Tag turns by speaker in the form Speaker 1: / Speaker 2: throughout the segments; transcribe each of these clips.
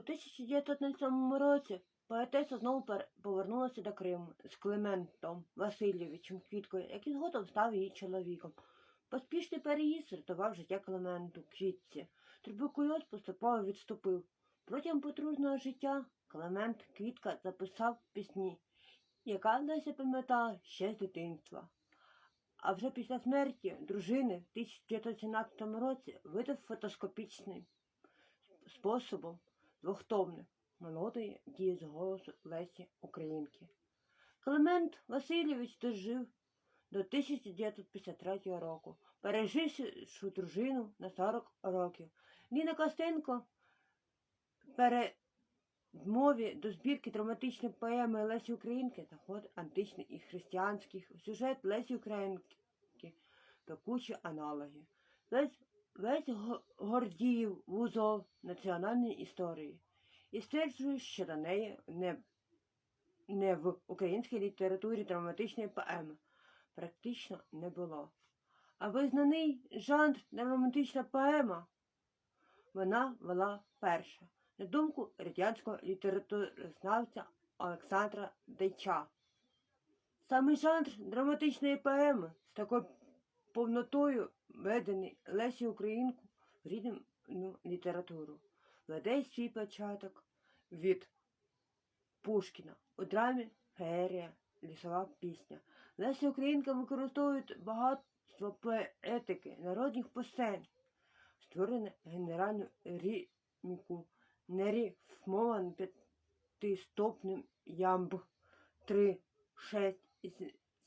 Speaker 1: 1915 році поетеса знову повернулася до Криму з Климентом Васильовичем Квіткою, який згодом став її чоловіком. Поспішний переїзд рятував життя Клименту Квітці. Туберкульоз поступово відступив. Протягом подружнього життя Климент Квітка записав пісні, яка Леся пам'ятала ще з дитинства. А вже після смерті дружини в 1917 році видав фотоскопічним способом двохтомник мелодії дії з голосу Лесі Українки. Климент Васильович дожив до 1953 року, переживши дружину на 40 років. Ліна Костенко передмові до збірки драматичної поеми Лесі Українки знаходить античних і християнських сюжет Лесі Українки та кучу аналогів. Весь, весь Гордіїв вузол національної історії і стверджує, що до неї не, не в українській літературі драматичної поеми практично не було. А визнаний жанр драматична поема вона вела перша, на думку радянського літературознавця Олександра Дейча. Саме жанр драматичної поеми з такою повнотою ведений Лесі Українку рідну літературу. Веде свій початок від Пушкіна у драмі Феерія, лісова пісня. Лесі Українка використовують багатство поетики, народних пісень, створене генеральну ритміку, нерифмованим п'ятистопним ямб, три, шесть і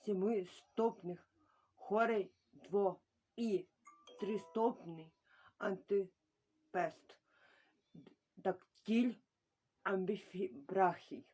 Speaker 1: семистопних хорей дво і тристопний антипест, дактиль амбіфібрахій.